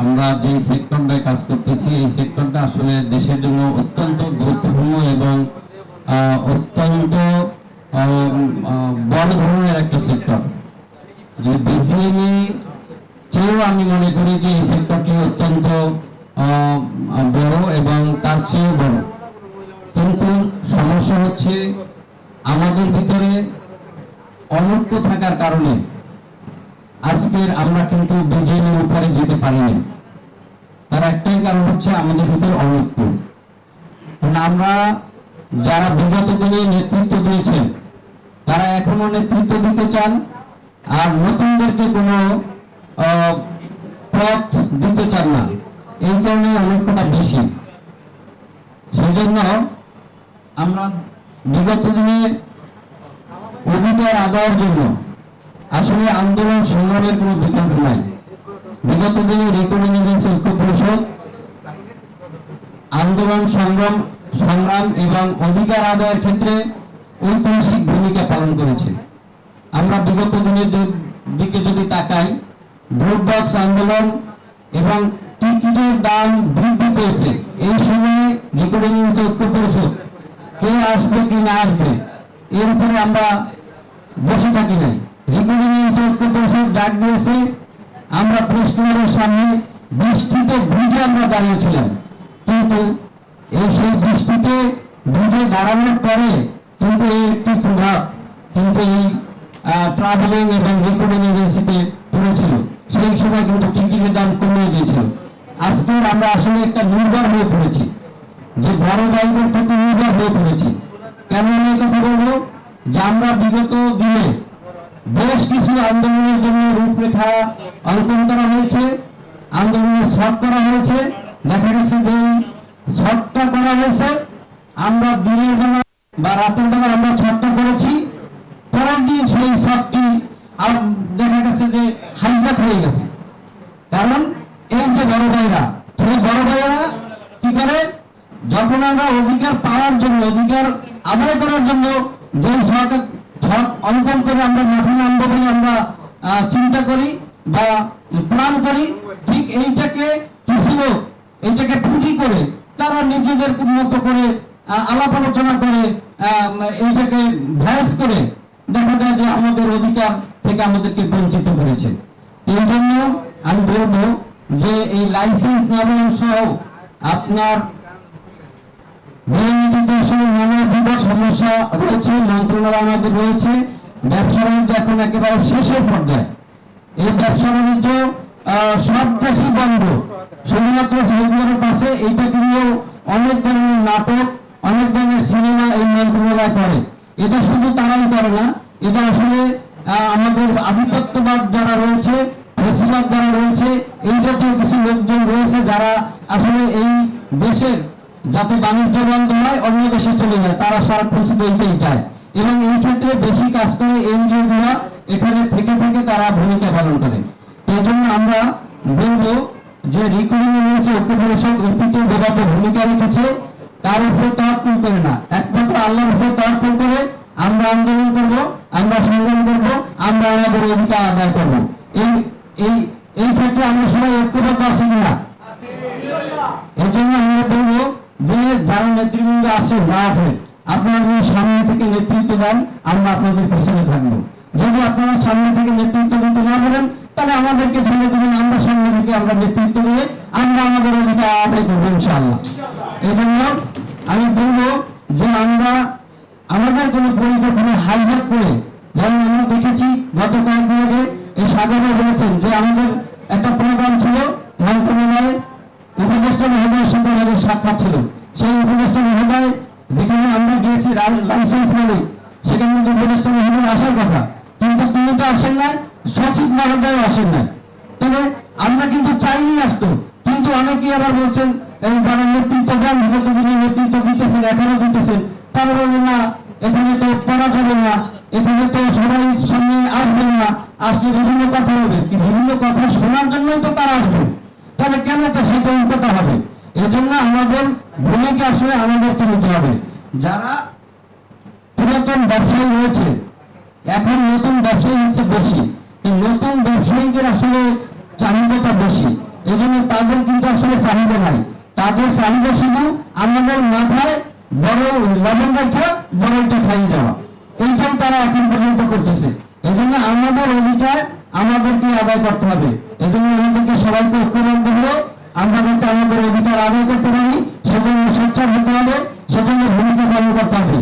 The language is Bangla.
আমরা যে সেক্টরটায় কাজ করতেছি, এই সেক্টরটা আসলে দেশের জন্য অত্যন্ত গুরুত্বপূর্ণ এবং অত্যন্ত বড় ধরনের একটা সেক্টর যে বিজিএমই চেয়েও আমি মনে করি যে এই সেক্টরটি অত্যন্ত বড় এবং তার চেয়েও বড়। কিন্তু সমস্যা হচ্ছে, আমাদের ভিতরে অনৈক্য থাকার কারণে আজকের আমরা কিন্তু বিজেপির উপরে যেতে পারিনি। তার একটাই কারণ হচ্ছে আমাদের ভিতরে অনৈক্য। আমরা যারা বিগত দিনে নেতৃত্ব দিয়েছেন, তারা এখনও নেতৃত্ব দিতে চান আর নতুনদেরকে কোনো পথ দিতে চান না। এই কারণে অনৈক্যটা বেশি। সেই জন্য আমরা বিগত দিনে অধিকার আদায়ের জন্য আসলে আন্দোলন সংগ্রামের কোনো বিকল্প নাই। বিগত দিনে রেকর্ডিং এজেন্সি ঐক্য পরিষদ, আন্দোলন সংগ্রাম সংগ্রাম এবং অধিকার আদায়ের ক্ষেত্রে ঐতিহাসিক ভূমিকা পালন করেছে। আমরা বিগত দিনের দিকে যদি তাকাই, ভোট বক্স আন্দোলন এবং টিকিটের দাম বৃদ্ধি পেয়েছে। এই সময়ে রেকর্ডিং এজেন্সি ঐক্য পরিষদ, কে আসবে, কি না আসবে, এর উপরে আমরা বসে থাকি নাই। এজেন্সি পরিষদ ডাক দিয়েছে, আমরা প্রেস ক্লাবের সামনে বৃষ্টিতে ভিজে আমরা দাঁড়িয়েছিলাম। কিন্তু এই সেই বৃষ্টিতে ভিজে দাঁড়ানোর পরে কিন্তু এই একটি প্রভাব কিন্তু এই ট্রাভেলিং এবং রেকর্ডিং এজেন্সিতে পড়েছিল। সেই সময় কিন্তু টিকিটের দাম কমিয়ে দিয়েছিল। আজকের আমরা আসলে একটা নির্ভর হয়ে পড়েছি। যে বড় ভাইদের প্রতি নির্ভর হয়ে পড়েছি। কেন আমি কথা বলব? যে আমরা বিগত দিনে বেশ কিছু আন্দোলনের জন্য রূপরেখা অঙ্কন করা হয়েছে, আন্দোলনের শর্ট করা হয়েছে। দেখা গেছে যে শর্টটা করা হয়েছে, আমরা দিনের বেলা বা রাতের বেলা আমরা শর্টটা করেছি। পরের দিন সেই শর্টটি দেখা গেছে যে হাইজাক হয়ে গেছে। কারণ এই যে বড় ভাইরা, সেই বড় ভাইরা কি করে? যখন আমরা অধিকার পাওয়ার জন্য, অধিকার আদায় করার জন্য যে সরকার অঙ্কন করে, আমরা মাঠে নামবো বলে আমরা চিন্তা করি বা প্ল্যান করি, ঠিক এইটাকে কিছু লোক, এইটাকে পুঁজি করে, তারা নিজেদের মতো করে আলাপ আলোচনা করে এইটাকে ভ্যাস করে, দেখা যায় যে আমাদের অধিকার থেকে আমাদেরকে বঞ্চিত করেছে। এই জন্য আমি বলব যে এই লাইসেন্স নবায়ন সহ আপনার সমস্যা রয়েছে, মন্ত্রণালয় আমাদের রয়েছে। ব্যবসা বাণিজ্য এখন একেবারে শেষের পর্যায়ে। এই ব্যবসা বাণিজ্য সব দেশই বন্ধ। শুধুমাত্র সৌদি আরব আছে এইটা কিন্তু অনেক ধরনের নাটক, অনেক ধরনের সিনেমা এই মন্ত্রণালয় করে। এটা শুধু তারাই করে না, এটা আসলে আমাদের আধিপত্যবাদ যারা রয়েছে ফেসিবাদ যারা রয়েছে, এই জাতীয় কিছু লোকজন রয়েছে যারা আসলে এই দেশের যাতে বাণিজ্য বন্ধ হয়, অন্য দেশে চলে যায়, তারা সারাক্ষণ শুধু এইটাই চায়। এবং এই ক্ষেত্রে বেশি কাজ করে এনজিও গুলা এখানে থেকে থেকে তারা ভূমিকা পালন করে। জন্য আমরা বলব যে ইউনিভার্সিটি ঐক্য পরিষদ অতীতে যেভাবে ভূমিকা রেখেছে তার উপরে করে না। একমাত্র আল্লাহর উপরে করে আমরা আন্দোলন করব আমরা সংগ্রাম করব আমরা আমাদের অধিকার আদায় করব। এই এই এই ক্ষেত্রে আমরা সবাই ঐক্যবদ্ধ আছি কিনা এই জন্য আমরা বলব যে যারা নেতৃবৃন্দ আছে আছেন আপনারা যদি সামনে থেকে নেতৃত্ব দেন, আমরা আপনাদের পেছনে থাকব যদি আপনারা সামনে থেকে নেতৃত্ব দিতে না পারেন, তাহলে আমাদেরকে ধরে দেবেন, আমরা সামনে থেকে আমরা নেতৃত্ব দিয়ে আমরা আমাদের অধিকার আদায় করব ইনশাআল্লাহ। এই জন্য আমি বলব যে আমরা আমাদের কোনো পরিকল্পনা হাইজ্যাক করে, যেমন আমরা দেখেছি গত কয়েকদিন আগে এই সাগরে বলেছেন যে আমাদের একটা প্রোগ্রাম ছিল, মন্ত্রণালয়ে উপদেষ্টা মহোদয়ের সাথে আমাদের সাক্ষাৎ ছিল। সেই উপদেষ্টা মহোদয় যেখানে আমরা গিয়েছি লাইসেন্স মালিক সেখানে কিন্তু উপদেষ্টা মহোদয় আসার কথা। কিন্তু তিনি তো আসেন নাই, সচিব মহোদয় আসেন নাই। তবে আমরা কিন্তু চাইনি আসতো। কিন্তু অনেকেই আবার বলছেন যারা নেতৃত্ব দেন বিগত দিনে নেতৃত্ব দিতেছেন, এখনও দিতেছেন, তারা বলবেন, না, এখানে তো পড়া যাবে না, এখানে তো সবাই সামনে আসবেন না, আসলে বিভিন্ন কথা হবে। বিভিন্ন কথা শোনার জন্যই তো তারা আসবে। তাহলে কেন তো সেটা উল্টোটা হবে? এজন্য আমাদের ভূমিকা আসলে আমাদেরকে নিতে হবে। যারা পুরাতন ব্যবসায়ী রয়েছে, এখন নতুন ব্যবসায়ী হচ্ছে বেশি। নতুন ব্যবসায়ীদের আসলে চাহিদাটা বেশি। এই জন্য তাদের কিন্তু আসলে চাহিদা নাই। তাদের চাহিদা শুধু আমাদের মাথায় বড় লবণ রেখে বড়টা খাইয়ে যাওয়া এইটাই তারা এখন পর্যন্ত করতেছে। এই জন্য আমাদের অধিকার আমাদেরকে আদায় করতে হবে। এই জন্য আমাদেরকে সবাইকে ঐক্যবদ্ধ হয়ে আমরা কিন্তু আমাদের অধিকার আদায় করতে পারি, সেজন্য সচ্ছল হতে হবে, সেজন্য ভূমিকা পালন করতে হবে।